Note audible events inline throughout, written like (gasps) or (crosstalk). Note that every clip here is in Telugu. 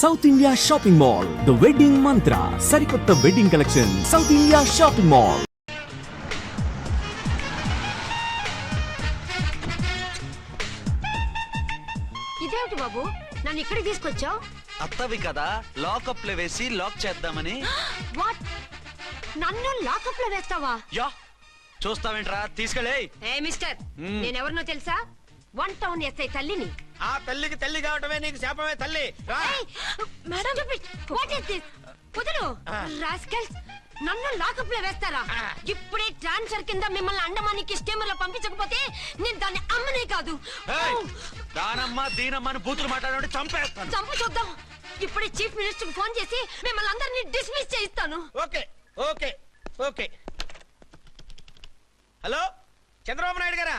South India shopping mall the wedding Mantra సరికొత్త wedding collection South India shopping mall ఇదేమిటి బాబు? నన్ను ఇక్కడికి తీసుకొచ్చావు? అత్తవి కదా లాకప్లో వేసి లాక్ చేద్దామని. (gasps) వాట్ నన్ను లాకప్లో వేస్తావా? యా చూస్తావేంట్రా? తీసుకెళ్ళే ఏ మిస్టర్. నేనెవరినో తెలుసా? వన్ టౌన్ ఎస్ఐ తల్లిని. ఆ తల్లికి తల్లి కావటమే నీకు శాపమే తల్లి. రా. మేడం. వాట్ ఇస్ దిస్ కుదురు రాస్కల్స్ నన్ను లాకప్లో వేస్తారా ఇప్పుడే ట్రాన్స్ఫర్ కింద మిమ్మల్ని అండమానికి స్టీమర్లో పంపించకపోతే నేను దాన్ని అమ్మనే కాదు. దానమ్మ దీనమ్మ అని బూతులు మాట్లాడే చంపేస్తాను. చంపు చూద్దాం. ఇప్పుడే చీఫ్ మినిస్టర్ ఫోన్ చేసి మిమ్మల్ని అందరినీ డిస్మిస్ చేయిస్తాను. Okay okay okay. Hello Chandrababu Naidu గారా?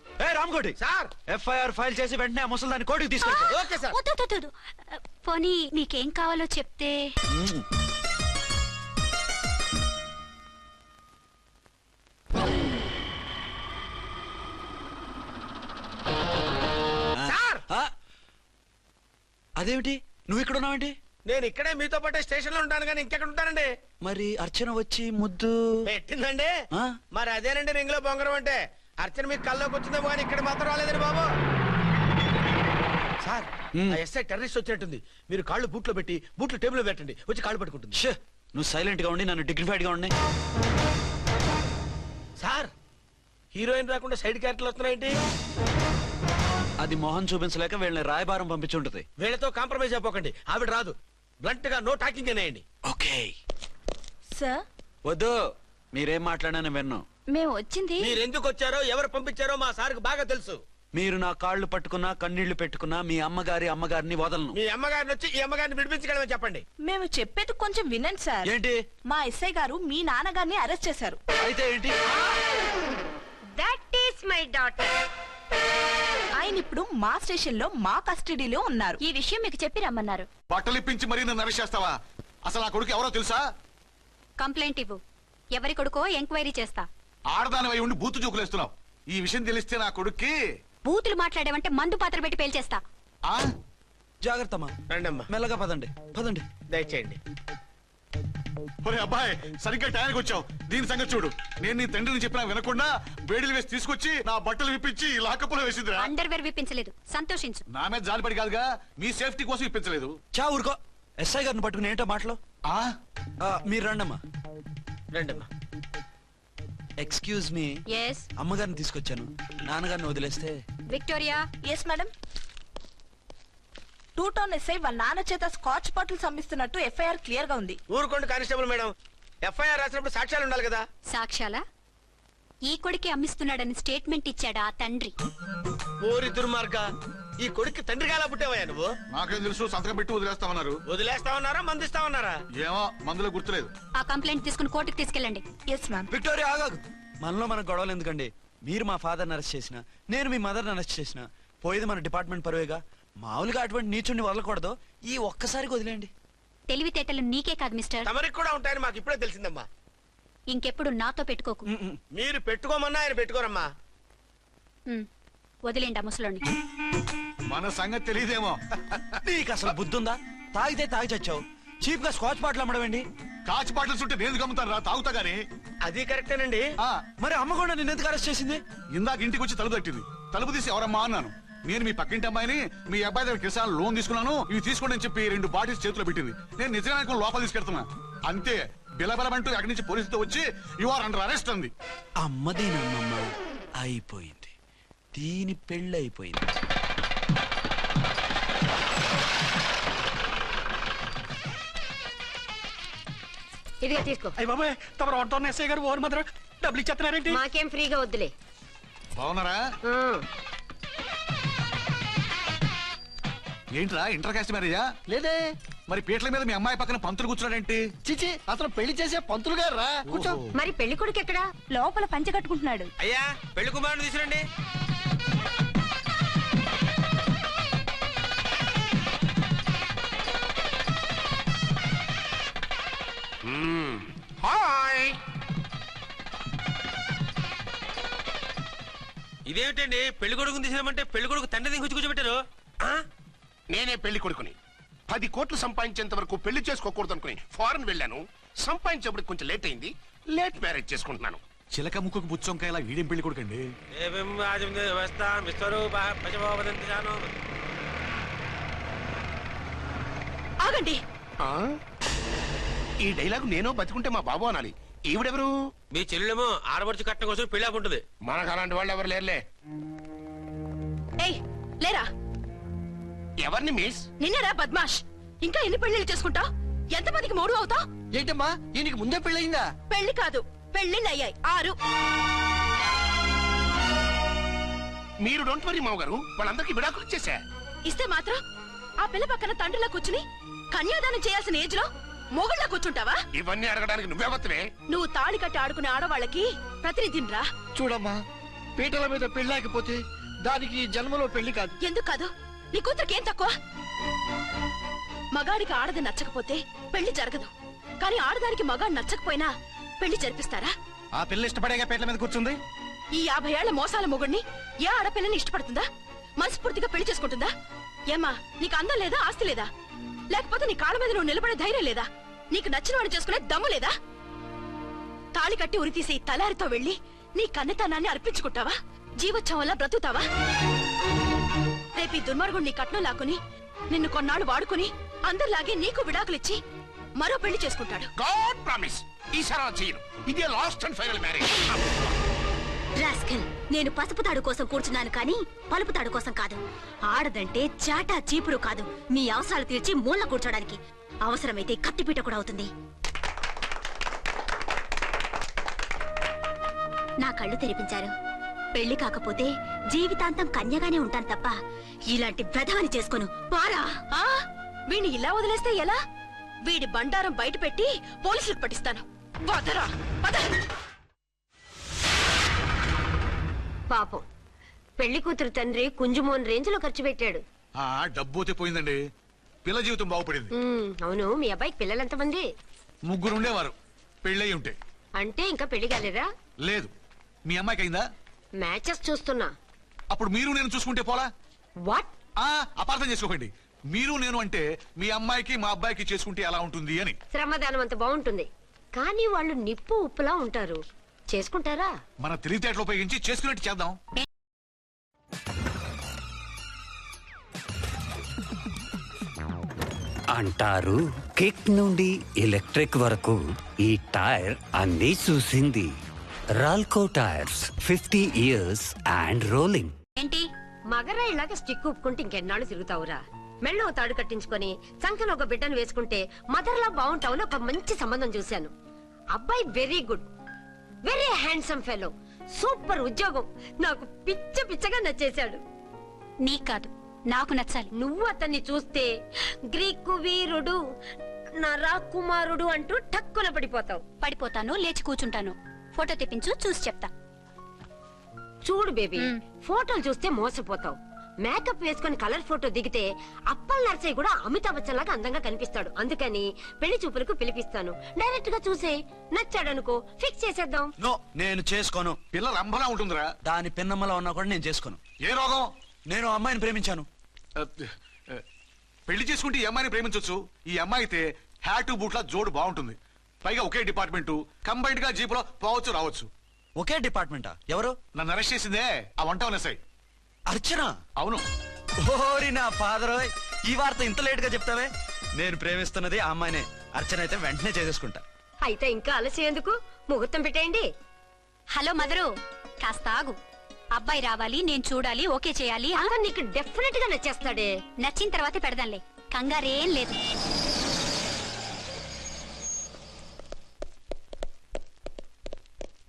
ఏ రామ్కోటి సార్. ఎఫ్ఐఆర్ ఫైల్ చేసి వెంటనే ఆ ముసలిదాన్ని కోర్టుకి తీసుకెళ్ళి ఓకే సార్. వద్దు, వద్దు, వద్దు. పోనీ మీకేం కావాలో చెప్తే. సార్. అదేమిటి? నువ్వు ఇక్కడ ఉన్నావేంటి? నేను ఇక్కడే మీతో పాటే స్టేషన్లో ఉంటాను కానీ ఇంకెక్కడ ఉంటానండి? మరి అర్చన వచ్చి ముద్దు పెట్టిందండి. ఆ? మరి అదేనండి రింగ్లో బొంగరం అంటే? అర్చన మీకు కల్లోకి వచ్చిందేమో కానీ ఇక్కడ మాత్రం రాలేదండి బాబు. సార్. ఆ ఎస్ఐ టెర్రరిస్ట్ వచ్చినట్టుంది. మీరు కాళ్ళు బూట్లో పెట్టి బూట్లు టేబుల్ పెట్టండి. వచ్చి కాళ్ళు పట్టుకుంటుంది. ష్, నువ్వు సైలెంట్గా ఉండి నన్ను డిగ్నిఫైడ్గా ఉండి. సార్ హీరోయిన్ రాకుండా సైడ్ క్యారెక్టర్లు వస్తున్నాయేంటి? అది మొహం చూపించలేక వీళ్ళని రాయబారం పంపించుంటది. వీళ్ళతో కాంప్రమైజ్ అయిపోకండి. ఆవిడ రాదు. బ్లంట్గా నో టాకింగ్ అనేయండి. ఓకే. సార్? వద్దు. మీరేం మాట్లాడానని విన్ను. మేము వచ్చింది మీరు ఎందుకు వచ్చారో ఎవరు పంపించారో మా సార్కు బాగా తెలుసు. మీరు నా కాళ్ళు పట్టుకున్నా కన్నీళ్ళు పెట్టుకున్నా మీ అమ్మగారి అమ్మగారిని వదలను. మీ అమ్మగారిని వచ్చి ఈ అమ్మగారిని విడిపించగలమని చెప్పండి. మేము చెప్పేది కొంచెం వినండి సార్. ఏంటి? మా ఎస్ఐ గారు మీ నాన్నగారిని అరెస్ట్ చేశారు. అయితే ఏంటి? దట్ ఈస్ మై డాటర్ ఆయన ఇప్పుడు మా స్టేషన్లో మా కస్టడీలో ఉన్నారు. ఈ విషయం మీకు చెప్పి రమ్మన్నారు. బట్టలిప్పించి మరీ నన్ను అరెస్ట్ చేస్తావా? అసలు ఆ కొడుకు ఎవరో తెలుసా? కంప్లైంట్ ఇవ్వు. ఎవరి కొడుకో ఎంక్వైరీ చేస్తా. ఆడదాని ఉండి బూతు చూకులేస్తున్నావు. ఈ విషయం తెలిస్తే నా కొడుక్కి బూతులు మాట్లాడేవంటే మందు పాత్ర పెట్టి పేల్చేస్తా. ఆ? జాగ్రత్త అమ్మా. రండమ్మా. మెల్లగా పదండి. పదండి. దయచేయండి. ఒరే అబ్బాయి సరిగ్గా టయానికి వచ్చావు. దీని సంగతి చూడు. నేను నీ తండ్రిని చెప్పినా వినకుండా వేడిలు వేసి తీసుకొచ్చి నా బట్టలు విప్పించి లాకప్పులో వేసిందిరా. అండర్వేర్ విప్పించలేదు. సంతోషించు. నా మీద జాలిపడి కాదుగా మీ సేఫ్టీ కోసం ఇప్పించలేదు చా ఊరుకో. ఎస్ఐ గారిని పట్టుకుని ఏంటో మాటలు? ఆ? ఆ, మీరు రండమ్మా. రండమ్మా. ఎక్స్క్యూజ్ మీ ఎస్ అమ్మగారిని తీసుకొచ్చాను. నాన్నగారిని వదిలేస్తే? Victoria yes madam two town SI వాళ్ళ నాన్న చేత స్కాచ్ బాటిల్స్ అమ్మిస్తున్నట్టు ఎఫ్ఐఆర్ క్లియర్గా ఉంది. ఊరుకోండి కానిస్టేబుల్ మేడం. ఎఫ్ఐఆర్ రాసినప్పుడు సాక్ష్యాలు ఉండాలి కదా. సాక్ష్యాలా? ఈ కొడుకే అమ్మిస్తున్నాడని స్టేట్మెంట్ ఇచ్చాడా ఆ తండ్రి. ఓరి దుర్మార్గ. ఈ కొడుక్కి తండ్రిగా ఎలా పుట్టావయ్యా నువ్వు? నాకేం తెలుసు సంతకం పెట్టి వదిలేస్తామన్నారు. వదిలేస్తామన్నారా మందిస్తామన్నారా? ఏమో మందులో గుర్తులేదు. ఆ కంప్లైంట్ తీసుకుని కోర్టుకు తీసుకెళ్ళండి. ఎస్ మ్యామ్ విక్టోరియా ఆగాగు. మనలో మన గొడవలు ఎందుకండి? మీరు మా ఫాదర్ని అరెస్ట్ చేసిన నేను మీ మదర్ని అరెస్ట్ చేసిన పోయేది మన డిపార్ట్మెంట్ పరువేగా. మామూలుగా అటువంటి నీచుడిని వదలకూడదు. ఈ ఒక్కసారికి వదిలేయండి. తెలివితేటలు నీకే కాదు మిస్టర్ తమరికి కూడా ఉంటాయని మాకు ఇప్పుడే తెలిసిందమ్మా. ఇంకెప్పుడు నాతో పెట్టుకోకు. మీరు పెట్టుకోమన్నా ఆయన పెట్టుకోరమ్మా. ఉమ్, వదిలేండి ఆ ముసలోని మన సంగతి తెలియదేమో నీకు అసలు బుద్ధి ఉందా తాగితే తాగి చచ్చావు. చీప్గా స్కాచ్ బాటిల్ అమ్మడమేంటి కాచి బాటలు చుట్టూ నేను గమ్ముతాను రా తాగుతా గానీ. అది కరెక్టేనండి. ఆ, మరి అమ్మ కూడా నిన్ను ఎందుకు అరెస్ట్ చేసింది? ఇందాక ఇంటికి వచ్చి తలుపు తట్టింది. తలుపు తీసి ఎవరమ్మా అన్నాను. నేను మీ పక్కింటి అమ్మాయిని మీ అబ్బాయి దగ్గర కిసాన్ లోన్ తీసుకున్నాను ఇవి తీసుకోండి అని చెప్పి రెండు బాటిల్స్ చేతిలో పెట్టింది. నేను నిజంగా అనుకుని లోపల తీసుకెళ్తున్నా. అంతే. బిలబలమంటూ అక్కడి నుంచి పోలీసుతో వచ్చి యు ఆర్ అండర్ అరెస్ట్ అంది. అమ్మదేనమ్మమ్మ అయిపోయింది. దీని పెళ్ళి అయిపోయింది ఇదిగా తీసుకో. అయ్య బాబాయ్ తమరు ఆటో ఎస్ఐ గారు ఓన్ మాత్రం డబ్బులు ఇచ్చేస్తున్నారేంటి మాకేం ఫ్రీగా వద్దులే. బాగున్నారా? ఆ, ఏంట్రా ఇంటర్ కాస్ట్ మ్యారేజా లేదే. మరి పీటల మీద మీ అమ్మాయి పక్కన పంతులు కూర్చున్నాడేంటి? చిచి అతను పెళ్ళి చేసే పంతులు గారు రా. కూర్చో. మరి పెళ్ళి కొడుకు ఎక్కడా? లోపల పంచె కట్టుకుంటున్నాడు. అయ్యా పెళ్ళి కుమారుని తీసుకురండి. ఇదేమిటండి? పెళ్ళి కొడుకుని తీసినామంటే పెళ్ళి కొడుకు తండ్రి దిగి కూర్చోబెట్టారు? నేనే పెళ్ళి కొడుకుని. పది కోట్లు సంపాదించేంత వరకు పెళ్ళి చేసుకోకూడదు అనుకుని ఫారెన్ వెళ్ళాను. సంపాదించేప్పుడు కొంచెం లేట్ అయింది. లేట్ మ్యారేజ్ చేసుకుంటున్నాను. చిలక ముక్కుకు బుచ్చొంకాయ ఇలా వీడియం పెళ్ళి కొడుకండి? ఆగండి. ఆ? ఈ డైలాగ్ నేనో బతికుంటే మా బాబు అనాలి. ఈవిడెవరు? మీ చెల్లెమో ఆడబడుచు కట్టడం కోసం పెళ్ళి ఆపుంటది మనకు అలాంటి వాళ్ళు ఎవరు లేరులే. ఏయ్ లేరా? ఎవరిని మిస్? నిన్నరా బద్మాష్? ఇంకా ఎన్ని పెళ్ళిళ్ళు చేసుకుంటా? ఎంతమందికి మూడు అవుతా? ఏంటమ్మా ఈయనకి ముందే పెళ్ళయిందా? పెళ్ళి కాదు పెళ్ళిళ్ళు అయ్యాయి. ఆరు. మీరు డోంట్ వరీ మావ గారు వాళ్ళందరికీ విడాకులు ఇచ్చేసా. ఇస్తే మాత్రం ఆ పిల్ల పక్కన తండ్రిలా కూర్చుని కన్యాదానం చేయాల్సిన ఏజ్లో మొగుళ్ళ కూర్చుంటావా? ఇవన్నీ అడగడానికి నువ్వెవత్తవే నువ్వు తాళి కట్టి ఆడుకునే ఆడవాళ్ళకి ప్రతినిధినిరా చూడమ్మా పీటల మీద పెళ్ళాకపోతే దానికి ఈ జన్మలో పెళ్ళి కాదు. ఎందుకు కాదు? నీ కూతురికేం తక్కువ? మగాడికి ఆడది నచ్చకపోతే పెళ్ళి జరగదు. కానీ ఆడదానికి మగాడు నచ్చకపోయినా పెళ్ళి జరిపిస్తారా? ఆ పిల్ల ఇష్టపడేగా పీటల మీద కూర్చుంది? ఈ యాభై ఏళ్ళ మోసాల మొగుడిని ఏ ఆడపిల్లని ఇష్టపడుతుందా? మనస్ఫూర్తిగా పెళ్ళి చేసుకుంటుందా? ఏమ్మా నీకు అందం లేదా ఆస్తి లేదా? లేకపోతే నీ కాళ్ళ మీద నువ్వు నిలబడే ధైర్యం లేదా? నీకు నచ్చిన వాడు చేసుకునే దమ్ము లేదా? తాళి కట్టి ఉరితీసే ఈ తలారితో వెళ్ళి నీ కన్నెతనాన్ని అర్పించుకుంటావా? జీవోత్సవంలా బ్రతుకుతావా? రేపు ఈ దుర్మార్గుడు నీ కట్నం లాక్కుని నిన్ను కొన్నాళ్ళు వాడుకుని అందరిలాగే నీకు విడాకులిచ్చి మరో పెళ్ళి చేసుకుంటాడు. God promise. ఈసారి చేయను. ఇదే last and final marriage. Rascal నేను పసుపు తాడు కోసం కూర్చున్నాను కానీ పలుపు తాడు కోసం కాదు. ఆడదంటే చాటా చీపురు కాదు. మీ అవసరాలు తీర్చి మూల కూర్చోడానికి అవసరమైతే కత్తిపీట కూడా అవుతుంది. నా కళ్ళు తెరిపించారు. పెళ్ళి కాకపోతే జీవితాంతం కన్యగానే ఉంటాను తప్ప ఇలాంటి ప్రధాని చేసుకోను. పారా! ఆ? వీణ్ణి ఇలా వదిలేస్తే ఎలా? వీడి బండారం బయట పెట్టి పోలీసులకు పట్టిస్తాను. వదరా! పాపం. పెళ్ళి కూతురు తండ్రి కుంజుమోన్ రేంజ్లో ఖర్చు పెట్టాడు. ఆ డబ్బు అయితే పోయిందండి. పిల్ల జీవితం బాగుపడింది. ఉమ్, అవును మీ అబ్బాయికి పిల్లలు ఎంతమంది? ముగ్గురు ఉండేవారు. పెళ్ళయి ఉంటే. అంటే ఇంకా పెళ్ళి కాలేదా? లేదు. మీ అమ్మాయికి అయిందా? మ్యాచెస్ చూస్తున్నా. అప్పుడు మీరు నేను చూసుకుంటే పోలా? వాట్? ఆ అపార్థం చేసుకోకండి. మీరు నేను అంటే మీ అమ్మాయికి మా అబ్బాయికి చేసుకుంటే ఎలా ఉంటుంది అని. శ్రమదానం అంత బాగుంటుంది. కానీ వాళ్ళు నిప్పు ఉప్పులా ఉంటారు. చేసుకుంటారా? మన తెలివితేటలు ఉపయోగించి చేసుకున్నట్టు చేద్దాం. అంటారు కిక్ నుండి ఎలక్ట్రిక్ వరకు ఈ టైర్ అన్నీ చూసింది. Ralco tyres fifty years and rolling. ఏంటి? మగరా ఇలాగ స్టిక్ ఉప్పుకుంటే ఇంకెన్నాళ్ళు తిరుగుతావురా? మెళ్ళో ఓ తాడు కట్టించుకొని చంకలో ఒక బిడ్డను వేసుకుంటే మదర్లా బాగుంటావుని ఒక మంచి సంబంధం చూశాను. అబ్బాయి very good. Very handsome fellow. Super ఉద్యోగం. నాకు పిచ్చ పిచ్చగా నచ్చేశాడు. నీకు కాదు నాకు నచ్చాలి. నువ్వు అతన్ని చూస్తే గ్రీకు వీరుడు నా రాకుమారుడు అంటూ టక్కున పడిపోతావు. పడిపోతాను లేచి కూర్చుంటాను. ఫోటో తెప్పించు చూసి చెప్తా. చూడు బేబీ. ఫోటోలు చూస్తే మోసపోతావు. మేకప్ వేసుకొని కలర్ ఫోటో దిగితే అప్పల్ నర్సయ్య కూడా అమితాబ్ బచ్చన్ లాగా అందంగా కనిపిస్తాడు. అందుకని పెళ్ళి చూపులకు పిలిపిస్తాను. డైరెక్ట్గా చూసే నచ్చాడనుకో ఫిక్స్ చేసేద్దాం. నో నేను చేసుకోను. పిల్ల రంభలా ఉంటుందిరా. దాని పిన్నమ్మలో ఉన్నా కూడా నేను చేసుకోను. ఏ రోగం? నేను ఆ అమ్మాయిని ప్రేమించాను. పెళ్ళి చేసుకుంటే ఈ అమ్మాయిని ప్రేమించొచ్చు. ఈ అమ్మాయి అయితే హ్యాటు బూట్ల జోడు బాగుంటుంది. పైగా ఒకే డిపార్ట్మెంట్ కంబైన్డ్గా జీపులో పోవచ్చు రావచ్చు. ఒకే డిపార్ట్మెంటా? ఎవరు? నన్ను అరెస్ట్ చేసిందే ఆ వంట ఎస్ఐ అర్చన? అవును. ఓరి నా ఫాదర్ ఈ వార్త ఇంత లేట్గా చెప్తావే? నేను ప్రేమిస్తున్నది ఆ అమ్మాయినే. అర్చన అయితే వెంటనే చేసేసుకుంటా. అయితే ఇంకా ఆలస్యం ఎందుకు ముహూర్తం పెట్టేయండి. Hello mother. కాస్త ఆగు. అబ్బాయి రావాలి నేను చూడాలి ఓకే చేయాలి నీకు డెఫినెట్గా నచ్చేస్తాడే. నచ్చిన తర్వాతే పెడదాంలే. కంగారేం లేదు.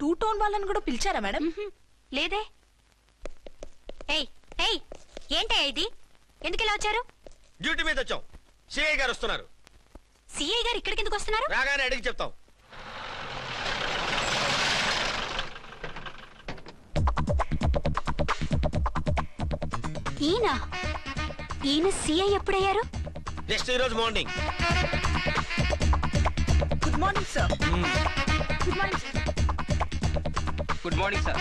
టూ టోన్ వాళ్ళని కూడా పిలిచారా మేడం. లేదే. ఏయ్ ఏయ్ ఏంటే ఇది? ఎందుకు ఇలా వచ్చారు? డ్యూటీ మీద వచ్చాం. సిఐ గారు వస్తున్నారు. సిఐ గారు ఇక్కడికి ఎందుకు వస్తున్నారు? రాగానే అడిగి చెప్తాం. ఈయన? ఈయన సిఐ ఎప్పుడయ్యారు? నెక్స్ట్ ఈ రోజు morning good morning sir good morning good morning sir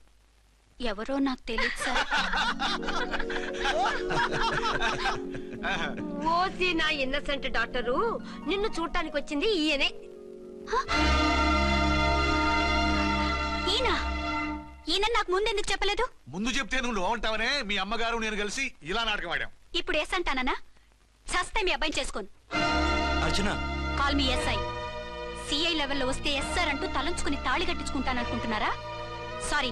ఎవరో నాకు తెలియదు సార్. ఓసి నా ఇన్నసెంట్ డాక్టరు. నిన్ను చూడటానికి వచ్చింది ఈయనే. ఈయన? ఈయన నాకు ముందెందుకు చెప్పలేదు? ముందు చెప్తే నువ్వు బాగుంటావనే మీ అమ్మగారు నేను కలిసి ఇలా నాటకం ఆడాం. ఇప్పుడు ఎస్ అంటానా సస్తే మీ అబ్బాయిని చేసుకోను. అర్చన. కాల్ మీ ఎస్ఐ సిఐ లెవెల్లో వస్తే ఎస్ఆర్ అంటూ తలంచుకుని తాళి కట్టించుకుంటాననుకుంటున్నారా సారీ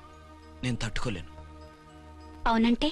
నేను తట్టుకోలేను. అవునంటే?